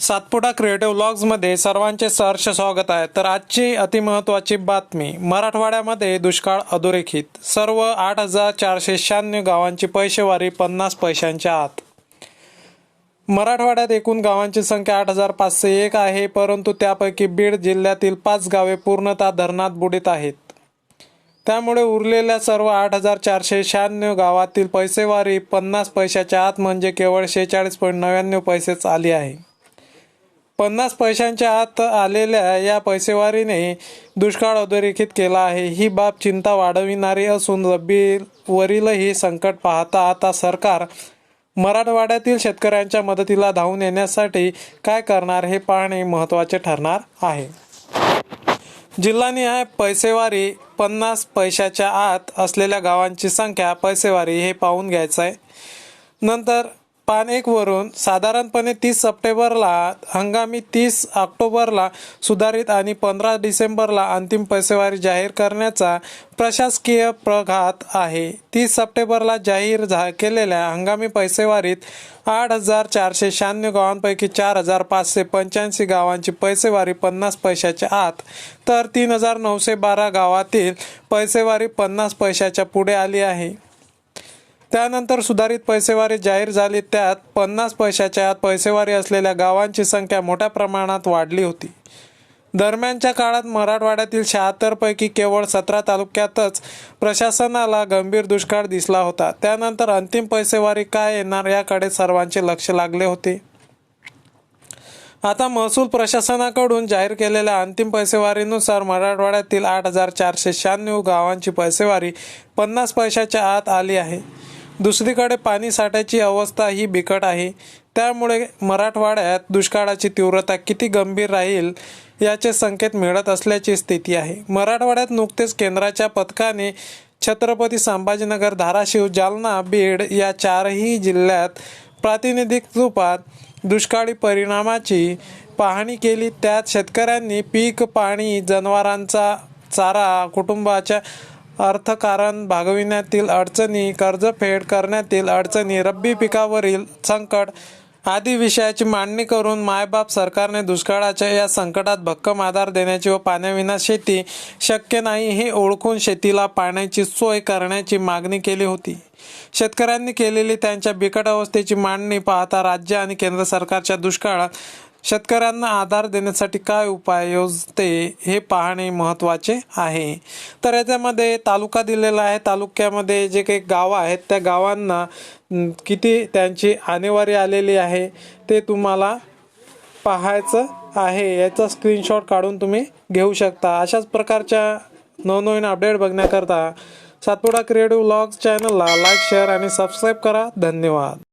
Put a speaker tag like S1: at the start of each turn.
S1: Satpura creative व्लॉग्समध्ये सर्वांचे सहर्ष स्वागत आहे. तर आजची अतिमहत्वाची बातमी मराठवाड्यामध्ये दुष्काळ अधोरेखित सर्व आठ हजार चारशे शहाण्णव गावांची पैसेवारी पन्नास पैशांच्या आत. मराठवाड्यात एकूण गावांची संख्या आठ हजार पाचशे एक आहे परंतु त्यापैकी बीड जिल्ह्यातील पाच गावे पूर्णतः धरणात बुडीत आहेत. त्यामुळे उरलेल्या सर्व आठ हजार चारशे शहाण्णव गावातील पैसेवारी पन्नास पैशाच्या आत म्हणजे केवळ शेहेचाळीस पॉईंट नव्याण्णव पैसेच आली आहे. पन्नास पैशांच्या आत आलेल्या या पैसेवारीने दुष्काळ अधोरेखित केला आहे. ही बाब चिंता वाढविणारी असून रब्बीवरीलही संकट पाहता आता सरकार मराठवाड्यातील शेतकऱ्यांच्या मदतीला धावून येण्यासाठी काय करणार हे पाहणे महत्त्वाचे ठरणार आहे. जिल्हानिहाय पैसेवारी पन्नास पैशाच्या आत असलेल्या गावांची संख्या पैसेवारी हे पाहून घ्यायचं आहे नंतर पान एक वरून साधारणपणे तीस सप्टेंबरला हंगामी तीस ऑक्टोबरला सुधारित आणि पंधरा डिसेंबरला अंतिम पैसेवारी जाहीर करण्याचा प्रशासकीय प्रघात आहे. तीस सप्टेंबरला जाहीर झा केलेल्या हंगामी पैसेवारीत आठ हजार चारशे शहाण्णव गावांपैकी चार हजार पाचशे पंच्याऐंशी गावांची पैसेवारी पन्नास पैशाच्या आत तर तीन हजार नऊशे बारा गावातील पैसेवारी पन्नास पैशाच्या पुढे आली आहे. त्यानंतर सुधारित पैसेवारी जाहीर झाली. त्यात पन्नास पैशाच्या आत पैसेवारी असलेल्या गावांची संख्या मोठ्या प्रमाणात वाढली होती. दरम्यानच्या काळात मराठवाड्यातील शहात्तरपैकी केवळ सतरा तालुक्यातच प्रशासनाला गंभीर दुष्काळ दिसला होता. त्यानंतर अंतिम पैसेवारी काय येणार याकडे सर्वांचे लक्ष लागले होते. आता महसूल प्रशासनाकडून जाहीर केलेल्या अंतिम पैसेवारीनुसार मराठवाड्यातील आठ हजार चारशे शहाण्णव गावांची पैसेवारी पन्नास पैशाच्या आत आली आहे. दुसरीकडे पाणी साठ्याची अवस्था ही बिकट आहे. त्यामुळे मराठवाड्यात दुष्काळाची तीव्रता किती गंभीर राहील याचे संकेत मिळत असल्याची स्थिती आहे. मराठवाड्यात नुकतेच केंद्राच्या पथकाने छत्रपती संभाजीनगर धाराशिव जालना बीड या चारही जिल्ह्यात प्रातिनिधिक रूपात दुष्काळी परिणामाची पाहणी केली. त्यात शेतकऱ्यांनी पीक पाणी जनावरांचा चारा कुटुंबाच्या अर्थकारण भागविण्यातील अडचणी कर्जफेड करण्यातील अडचणी रब्बी पिकावरील संकट आदी विषयाची मांडणी करून मायबाप सरकारने दुष्काळाच्या या संकटात भक्कम आधार देण्याची व पाण्याविना शेती शक्य नाही हे ओळखून शेतीला पाण्याची सोय करण्याची मागणी केली होती. शेतकऱ्यांनी केलेली त्यांच्या बिकट अवस्थेची मांडणी पाहता राज्य आणि केंद्र सरकारच्या दुष्काळात शेतकऱ्यांना आधार देण्यासाठी काय उपाय योजते हे पाहणे महत्त्वाचे आहे. तर याच्यामध्ये तालुका दिलेला आहे. तालुक्यामध्ये जे काही गावं आहेत त्या गावांना किती त्यांची आणेवारी आलेली आहे ते तुम्हाला पाहायचं आहे. याचा स्क्रीनशॉट काढून तुम्ही घेऊ शकता. अशाच प्रकारच्या नवनवीन अपडेट बघण्याकरता सातपुडा क्रिएटिव्ह व्लॉग्स चॅनलला लाईक शेअर आणि सबस्क्राईब करा. धन्यवाद.